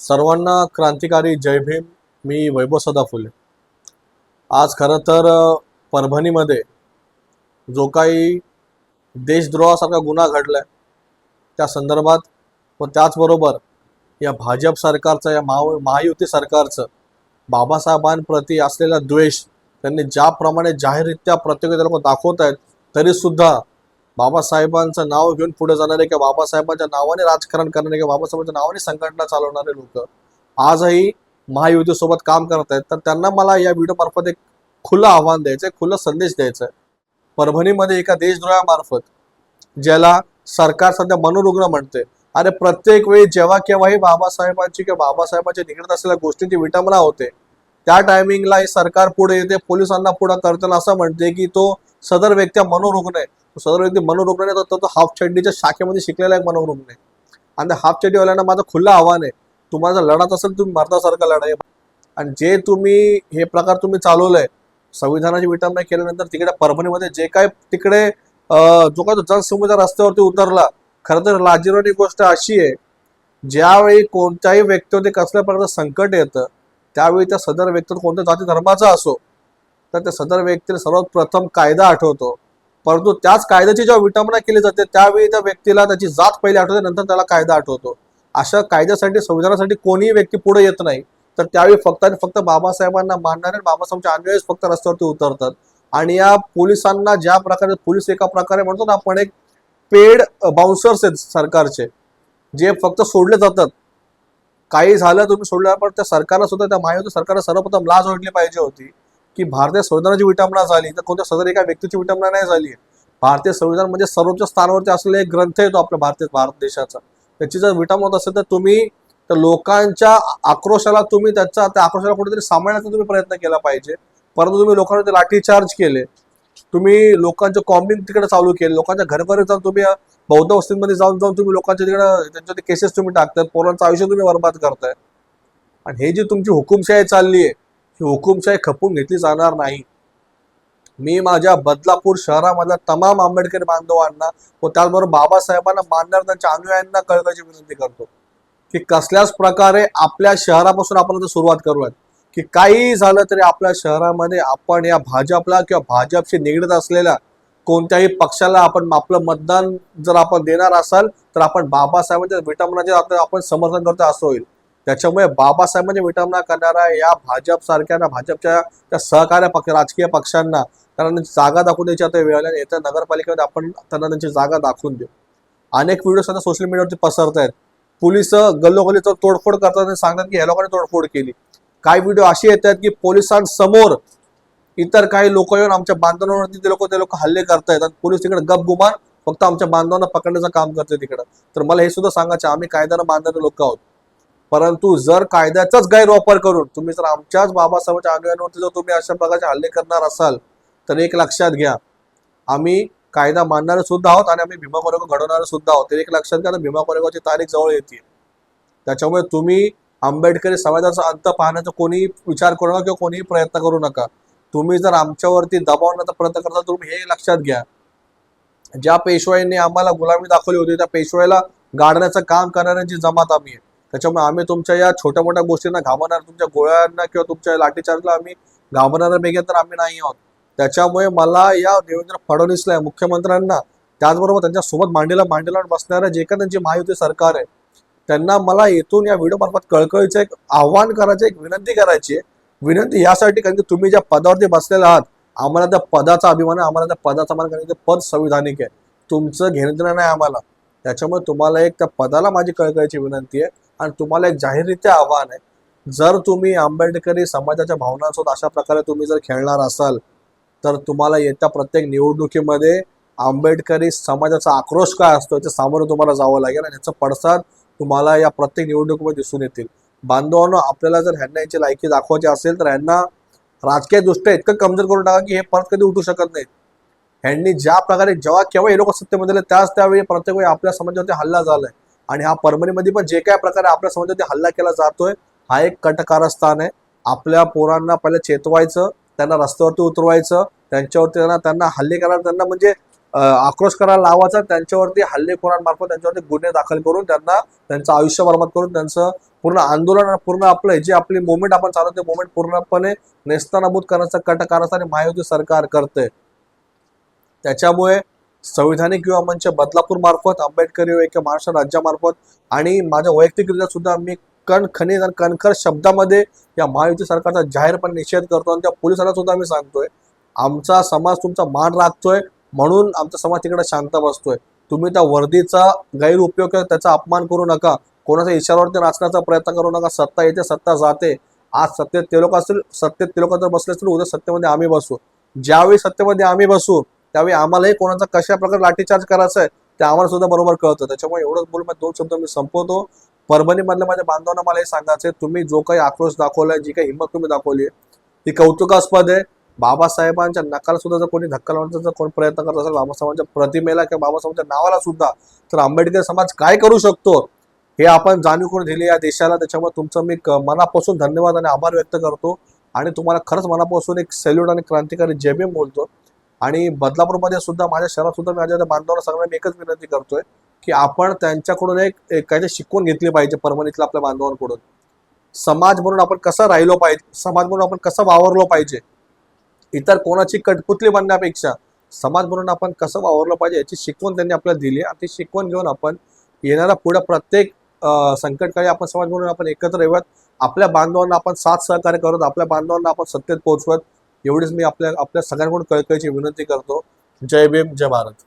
सर्वांना क्रांतिकारी जय भीम. मी वैभव सदा फुले आज खरं तर परभणीमध्ये जो काही देशद्रोहासारखा गुन्हा घडला आहे त्या संदर्भात व त्याचबरोबर या भाजप सरकारचं या महा महायुती सरकारचं बाबासाहेबांप्रती असलेला द्वेष त्यांनी ज्याप्रमाणे जाहीररित्या प्रत्येक लोक दाखवत आहेत तरीसुद्धा बाबासाहेबांचं नाव घेऊन पुढे जाणारे किंवा बाबासाहेबांच्या नावाने राजकारण करणारे किंवा बाबासाहेबांच्या नावाने संघटना चालवणारे लोक आजही महायुतीसोबत काम करत आहेत. तर त्यांना मला या व्हिडिओ मार्फत एक खुलं आव्हान द्यायचं आहे खुलं संदेश द्यायचा आहे. परभणीमध्ये एका देशद्रोहामार्फत ज्याला सरकार सध्या मनोरुग्ण म्हणते अरे प्रत्येक वेळी जेव्हा केव्हाही बाबासाहेबांची किंवा बाबासाहेबांच्या निघत असलेल्या गोष्टींची विटंबना होते त्या टायमिंगला हे सरकार पुढे येते पोलिसांना पुढे करताना असं म्हणते की तो सदर व्यक्ती मनोरुग्ण आहे. सदर व्यक्ती मनोरुग्ण आहे तर तो हाफ चड्डीच्या शाखेमध्ये शिकलेला एक मनोरुग्ण आहे. आणि त्या हाफ चड्डीवाल्यांना माझं खुलं आव्हान आहे. तुम्हाला लढत असेल तुम्ही मर्दासारखा लढाई आणि जे तुम्ही हे प्रकार तुम्ही चालवलंय संविधानाची विटंबना केल्यानंतर तिकडे परभणीमध्ये जे काय तिकडे जो काय तो जनसमुदाय रस्त्यावरती उतरला खरं तर लाजिरवाणी गोष्ट अशी आहे ज्यावेळी कोणत्याही व्यक्तीवरती कसल्या प्रकारचं संकट येतं त्यावेळी त्या सदर व्यक्ती कोणत्या जाती धर्माचा असो तर त्या सदर व्यक्तीला सर्वात प्रथम कायदा आठवतो. परंतु त्याच कायद्याची जेव्हा विटंबना केली जाते त्यावेळी त्या व्यक्तीला त्याची जात पहिले आठवते नंतर त्याला कायदा आठवतो. अशा कायद्यासाठी संविधानासाठी कोणीही व्यक्ती पुढे येत नाही. तर त्यावेळी फक्त आणि फक्त बाबासाहेबांना मानणारे बाबासाहेबांच्या अन्वयच फक्त रस्त्यावरती उतरतात. आणि या पोलिसांना ज्या प्रकारे पोलीस एका प्रकारे म्हणतो ना आपण एक पेड बाउन्सर्स आहेत सरकारचे जे फक्त सोडले जातात. काही झालं तुम्ही सोडलं पण त्या सरकारला सुद्धा त्या माहिती सरकारला सर्वप्रथम लाज वाटली पाहिजे होती. की भारतीय संविधानाची विटंबना झाली तर कोणत्या सदर एका व्यक्तीची विटंबना नाही झाली. भारतीय संविधान म्हणजे सर्वोच्च स्थानावरती असलेला एक ग्रंथ येतो आपल्या भारतीय भारत देशाचा. त्याची जर विटंबना होत असेल तर तुम्ही तर लोकांच्या आक्रोशाला तुम्ही त्याचा त्या आक्रोशाला कुठेतरी सांभाळण्याचा तुम्ही प्रयत्न केला पाहिजे. परंतु तुम्ही लोकांवरती लाठीचार्ज केले. तुम्ही लोकांचे कॉम्बिंग तिकडे चालू केले. लोकांच्या घरघरी जाऊन तुम्ही बौद्ध वस्तींमध्ये जाऊन जाऊन तुम्ही लोकांच्या तिकडे त्यांच्या केसेस तुम्ही टाकताय. पोरांचं आयुष्य तुम्ही बरबाद करताय. आणि हे जी तुमची हुकुमशाही चालली आहे ही हुकुमशाही खपून घेतली जाणार नाही. मी माझ्या बदलापूर शहरामधल्या तमाम आंबेडकरी बांधवांना व त्याचबरोबर बाबासाहेबांना मानणार त्यांच्या अनुयायांना कळकाची विनंती करतो की कसल्याच प्रकारे आपल्या शहरापासून आपण आता सुरुवात करूयात. की काही झालं तरी आपल्या शहरामध्ये आपण या भाजपला किंवा भाजपशी निगडीत असलेल्या कोणत्याही पक्षाला आपण आपलं मतदान जर आपण देणार असाल तर आपण बाबासाहेबांच्या विटंबनाचे आपण समर्थन करतो असं होईल. त्याच्यामुळे बाबासाहेबांची विटंबना करणाऱ्या या भाजप सारख्या भाजपच्या त्या सहकार्य पक्ष राजकीय पक्षांना त्यांना त्यांची जागा दाखवून द्यायची आता वेळ आली येत्या नगरपालिकेमध्ये आपण त्यांना त्यांची जागा दाखवून देऊ. अनेक व्हिडिओ सध्या सोशल मीडियावरती पसरत आहेत पोलीस गल्लोगल्लीचं तोडफोड करतात आणि सांगतात की ह्या लोकांनी तोडफोड केली. काही व्हिडिओ असे आहेत की पोलिसांसमोर इतर काही लोक येऊन आमच्या बांधवांवरती ते लोक ते लोक हल्ले करतायत आणि पोलीस तिकडे गप गुमान फक्त आमच्या बांधवांना पकडण्याचं काम करते तिकडं. तर मला हे सुद्धा सांगायचं आम्ही कायद्यानं बांधणारे लोक आहोत. परंतु जर कायद्याचाच गैरवापर करून तुम्ही जर आमच्याच बाबासाहेबांच्या अनुयायांवरती जर तुम्ही अशा प्रकारचे हल्ले करणार असाल तर एक लक्षात घ्या. आम्ही कायदा मानणारे सुद्धा आहोत आणि आम्ही भीमा कोरेगाव घडवणारे सुद्धा आहोत. एक लक्षात घ्या भीमा कोरेगावची तारीख जवळ येते. त्याच्यामुळे तुम्ही आंबेडकरी समाजाचा अंत पाहण्याचा कोणीही विचार करू नका किंवा कोणीही प्रयत्न करू नका. तुम्ही जर आमच्यावरती दबावण्याचा प्रयत्न करता तुम्ही हे लक्षात घ्या. ज्या पेशवाईंनी आम्हाला गुलामी दाखवली होती त्या पेशवाईला गाडण्याचं काम करणाऱ्यांची जमात आम्ही आहे. त्याच्यामुळे आम्ही तुमच्या या छोट्या मोठ्या गोष्टींना घाबरणार तुमच्या गोळ्यांना किंवा तुमच्या लाठीचार्जला आम्ही घाबरणाऱ्या बेगे तर आम्ही नाही आहोत. त्याच्यामुळे मला या देवेंद्र फडणवीसला मुख्यमंत्र्यांना त्याचबरोबर त्यांच्यासोबत मांडीला मांडीला बसणाऱ्या जे काही त्यांची महायुती सरकार आहे त्यांना मला येथून या व्हिडिओ मार्फत कळकळीचं एक आव्हान करायचं एक विनंती करायची आहे. विनंती यासाठी कारण की तुम्ही ज्या पदावरती बसलेला आहात आम्हाला त्या पदाचा अभिमान आहे आम्हाला त्या पदाचा मान कारण ते पद संविधानिक आहे. तुमचं घेणं देणं नाही आम्हाला. त्याच्यामुळे तुम्हाला एक त्या पदाला माझी कळकळीची विनंती आहे. आणि तुम्हाला एक जाहीररित्या आव्हान आहे. जर तुम्ही आंबेडकरी समाजाच्या भावनांसोबत अशा प्रकारे तुम्ही जर खेळणार असाल तर तुम्हाला येत्या प्रत्येक निवडणुकीमध्ये आंबेडकरी समाजाचा आक्रोश काय असतो याच्या सामोरं तुम्हाला जावं लागेल आणि याचा पडसाद तुम्हाला या प्रत्येक निवडणुकीमध्ये दिसून येतील. बांधवांनो आपल्याला जर ह्यांना याची लायकी दाखवायची असेल तर ह्यांना राजकीय दृष्ट्या इतकं कमजोर करून टाका की हे परत कधी उठू शकत नाहीत. ह्यांनी ज्या प्रकारे जेव्हा केव्हा हे लोक सत्तेमध्ये त्याच त्यावेळी प्रत्येक वेळी आपल्या समाजावरती हल्ला झालाय. आणि हा परभणीमध्ये पण जे काय प्रकारे आपल्या समाजावरती हल्ला केला जातोय हा एक कटकारस्थान आहे. आपल्या पोरांना पहिले चेतवायचं त्यांना रस्त्यावरती उतरवायचं त्यांच्यावरती त्यांना त्यांना हल्ले करायला त्यांना म्हणजे आक्रोश करायला लावायचा त्यांच्यावरती हल्लेखोरांमार्फत त्यांच्यावरती गुन्हे दाखल करून त्यांना त्यांचं आयुष्य बर्बाद करून त्यांचं पूर्ण आंदोलन पूर्ण आपलं जे आपली मुवमेंट आपण चालवते मुवमेंट पूर्णपणे नेस्तनाबूत करण्याचा कटकारस्थान आणि महायुती सरकार करते त्याच्यामुळे संविधानिक युवा मंच बदलापूर मार्फत आंबेडकरी ऐक्य महाराष्ट्र राज्यामार्फत आणि माझ्या वैयक्तिकरित्या सुद्धा मी कणखणीत आणि कणखर शब्दामध्ये या महायुती सरकारचा जाहीरपणे निषेध करतो आणि त्या पोलिसांना सुद्धा मी सांगतोय आमचा समाज तुमचा मान राखतोय म्हणून आमचा समाज तिकडे शांत बसतोय. तुम्ही त्या वर्दीचा गैरउपयोग करा त्याचा अपमान करू नका कोणाच्या इशाऱ्यावरती नाचण्याचा प्रयत्न करू नका सत्ता येते सत्ता जाते. आज सत्तेत ते लोक असतील सत्तेत ते लोक जर बसले असतील उद्या सत्तेमध्ये आम्ही बसू. ज्यावेळी सत्तेमध्ये आम्ही बसू त्यावेळी आम्हालाही कोणाचा कशा प्रकारे लाठीचार्ज करायचा आहे ते आम्हाला सुद्धा बरोबर कळतं. त्याच्यामुळे एवढंच बोलून मी दोन शब्द मी संपवतो. परभणीमधल्या माझ्या बांधवांना मला हे सांगायचं आहे तुम्ही जो काही आक्रोश दाखवलाय जी काही हिंमत तुम्ही दाखवली ती कौतुकास्पद आहे. बाबासाहेबांच्या नकाला सुद्धा जर कोणी धक्का लावण्याचा जर कोणी प्रयत्न करत असेल बाबासाहेबांच्या प्रतिमेला किंवा बाबासाहेबांच्या नावाला सुद्धा तर आंबेडकर समाज काय करू शकतो? हे आपण जाणीव करून दिली या देशाला. त्याच्यामुळे तुमचं मी मनापासून धन्यवाद आणि आभार व्यक्त करतो. आणि तुम्हाला खरंच मनापासून एक सॅल्यूट आणि क्रांतिकारी जय बोलतो. आणि बदलापूरमध्ये सुद्धा माझ्या शहरात सुद्धा माझ्या बांधवांना सगळ्यांना एकच विनंती करतोय की आपण त्यांच्याकडून एक काहीतरी शिकवून घेतली पाहिजे परभणीतल्या आपल्या बांधवांकडून. समाज म्हणून आपण कसं राहिलो पाहिजे समाज म्हणून आपण कसं वावरलो पाहिजे इतर कोणाची कटपुतली बनण्यापेक्षा समाज म्हणून आपण कसं वावरलं पाहिजे याची शिकवण त्यांनी आपल्याला दिली आणि ती शिकवण घेऊन आपण येणाऱ्या पुढे प्रत्येक संकटकाळी आपण समाज म्हणून आपण एकत्र येऊयात. आपल्या बांधवांना आपण साथ सहकार्य करत आपल्या बांधवांना आपण सत्तेत पोहोचवत एवढीच मी आपल्या आपल्या सगळ्यांकडून कळकळीची विनंती करतो. जय भीम जय भारत.